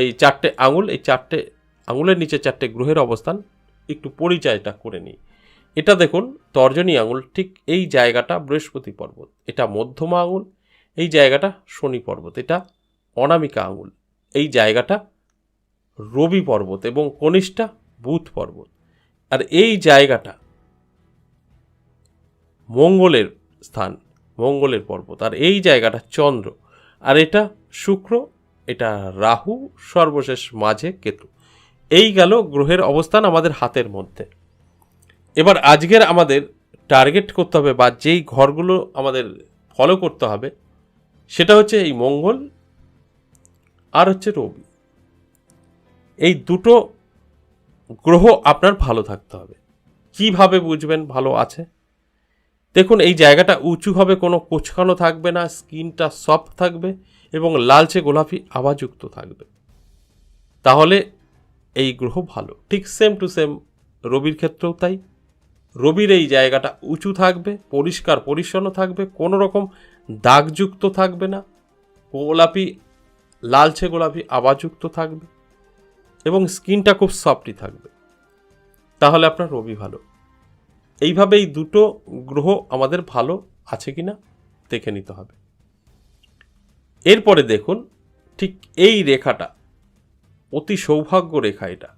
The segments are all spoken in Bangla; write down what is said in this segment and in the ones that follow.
এই চারটে আঙুল, এই চারটে আঙুলের নিচে চারটে গ্রহের অবস্থান একটু পরিচয়টা করে নিই। এটা দেখুন, তর্জনী আঙুল, ঠিক এই জায়গাটা বৃহস্পতি পর্বত, এটা মধ্যমা আঙুল, এই জায়গাটা শনি পর্বত, এটা অনামিকা আঙুল, এই জায়গাটা রবি পর্বত এবং কনিষ্ঠা বুধ পর্বত। আর এই জায়গাটা মঙ্গলের স্থান, মঙ্গলের পর্বত, আর এই জায়গাটা চন্দ্র, আর এটা শুক্র এটা রাহু, সর্বশেষ মাঝে কেতু। এই গেল গ্রহের অবস্থান আমাদের হাতের মধ্যে। এবার আজকের আমাদের টার্গেট করতে হবে বা যেই ঘরগুলো আমাদের ফলো করতে হবে, সেটা হচ্ছে এই মঙ্গল আর হচ্ছে রবি। এই দুটো গ্রহ আপনার ভালো থাকতে হবে। কীভাবে বুঝবেন ভালো আছে? দেখুন, এই জায়গাটা উঁচু হবে, কোনো কোচকানো থাকবে না, স্কিনটা সফট থাকবে এবং লালচে গোলাপি আবাযুক্ত থাকবে। তাহলে এই গ্রহ ভালো। ঠিক সেম টু সেম রবির ক্ষেত্রেও তাই। রবির এই জায়গাটা উঁচু থাকবে, পরিষ্কার পরিচ্ছন্ন থাকবে, কোনো রকম দাগযুক্ত থাকবে না, গোলাপি, লালচে গোলাপি আবাযুক্ত থাকবে এবং স্কিনটা খুব সফটই থাকবে। তাহলে আপনার রবি ভালো। এইভাবে এই দুটো গ্রহ আমাদের ভালো আছে কি না দেখে নিতে হবে। এরপরে দেখুন, ঠিক এই রেখাটা, অতি সৌভাগ্য রেখা এটা।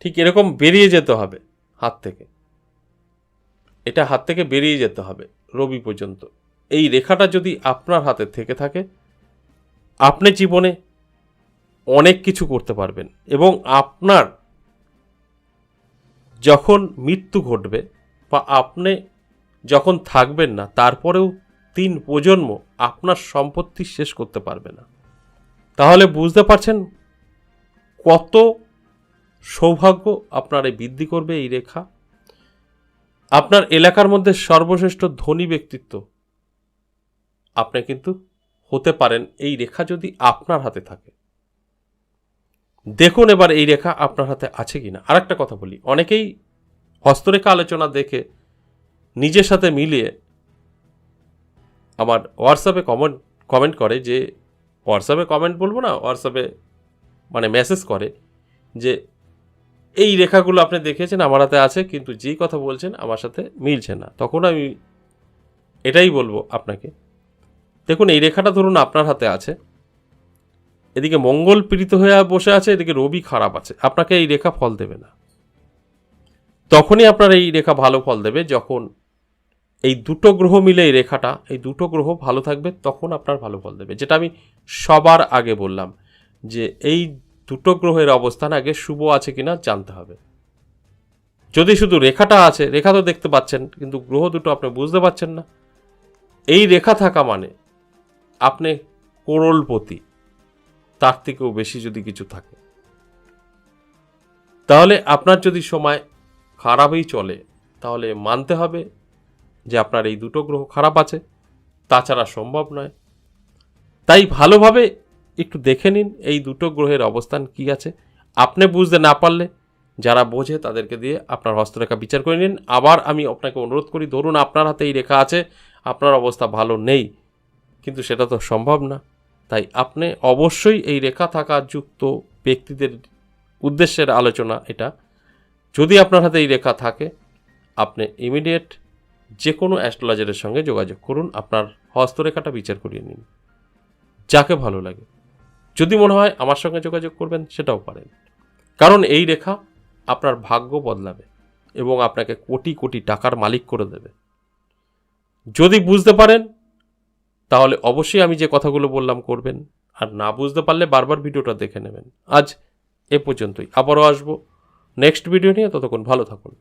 ঠিক এরকম বেরিয়ে যেতে হবে হাত থেকে। এটা হাত থেকে বেরিয়ে যেতে হবে রবি পর্যন্ত। এই রেখাটা যদি আপনার হাতে থেকে থাকে, আপনি জীবনে অনেক কিছু করতে পারবেন এবং আপনার যখন মৃত্যু ঘটবে বা আপনি যখন থাকবেন না, তারপরেও তিন প্রজন্ম আপনার সম্পত্তি শেষ করতে পারবে না। তাহলে বুঝতে পারছেন কত সৌভাগ্য আপনার এই বৃদ্ধি করবে এই রেখা? আপনার এলাকার মধ্যে সর্বশ্রেষ্ঠ ধনী ব্যক্তিত্ব আপনি কিন্তু হতে পারেন। এই রেখা যদি আপনার হাতে থাকে দেখুন এবার এই রেখা আপনার হাতে আছে কিনা। আর একটা কথা বলি, অনেকেই হস্তরেখা আলোচনা দেখে নিজের সাথে মিলিয়ে আমার হোয়াটসঅ্যাপে কমেন্ট কমেন্ট করে যে, হোয়াটসঅ্যাপে কমেন্ট বলব না, হোয়াটসঅ্যাপে মানে মেসেজ করে যে, এই রেখাগুলো আপনি দেখেছেন, আমার হাতে আছে, কিন্তু যেই কথা বলছেন, আমার সাথে মিলছে না। তখন আমি এটাই বলব আপনাকে। দেখুন, এই রেখাটা ধরুন আপনার হাতে আছে। এদিকে মঙ্গল পীড়িত হয়ে বসে আছে, এদিকে রবি খারাপ আছে। আপনাকে এই রেখা ফল দেবে না। তখনই আপনার এই রেখা ভালো ফল দেবে, যখন এই দুটো গ্রহ মিলে এই রেখাটা, এই দুটো গ্রহ ভালো থাকবে, তখন আপনার ভালো ফল দেবে। যেটা আমি সবার আগে বললাম, যে এই দুটো গ্রহের অবস্থান আগে শুভ আছে কিনা জানতে হবে। যদি শুধু রেখাটা আছে, রেখা তো দেখতে পাচ্ছেন, কিন্তু গ্রহ দুটো আপনি বুঝতে পারছেন না। এই রেখা থাকা মানে আপনি করোলপতি। তার থেকেও বেশি যদি কিছু থাকে। তাহলে আপনার যদি সময় খারাপই চলে, তাহলে মানতে হবে যে আপনার এই দুটো গ্রহ খারাপ আছে, তাছাড়া সম্ভব নয়। তাই ভালোভাবে একটু দেখে নিন এই দুটো গ্রহের অবস্থান কি আছে। আপনি বুঝতে না পারলে যারা বোঝে তাদেরকে দিয়ে আপনার হস্তরেখা বিচার করে নিন। আবার আমি আপনাকে অনুরোধ করি, ধরুন আপনার হাতে এই রেখা আছে, আপনার অবস্থা ভালো নেই, কিন্তু সেটা তো সম্ভব না। তাই আপনি অবশ্যই এই রেখা থাকা যুক্ত ব্যক্তিদের উদ্দেশ্যের আলোচনা এটা। যদি আপনার হাতে এই রেখা থাকে, আপনি ইমিডিয়েট যে কোনো অ্যাস্ট্রোলজারের সঙ্গে যোগাযোগ করুন, আপনার হস্তরেখাটা বিচার করিয়ে নিন। যাকে ভালো লাগে। যদি মনে হয় আমার সঙ্গে যোগাযোগ করবেন, সেটাও পারেন। কারণ এই রেখা আপনার ভাগ্য বদলাবে এবং আপনাকে কোটি কোটি টাকার মালিক করে দেবে। যদি বুঝতে পারেন তাহলে অবশ্যই আমি যে কথাগুলো বললাম করবেন, আর না বুঝতে পারলে বারবার ভিডিওটা দেখে নেবেন। আজ এ পর্যন্তই। আবারও আসব। নেক্সট ভিডিও নিয়ে ততক্ষণ ভালো থাকুন।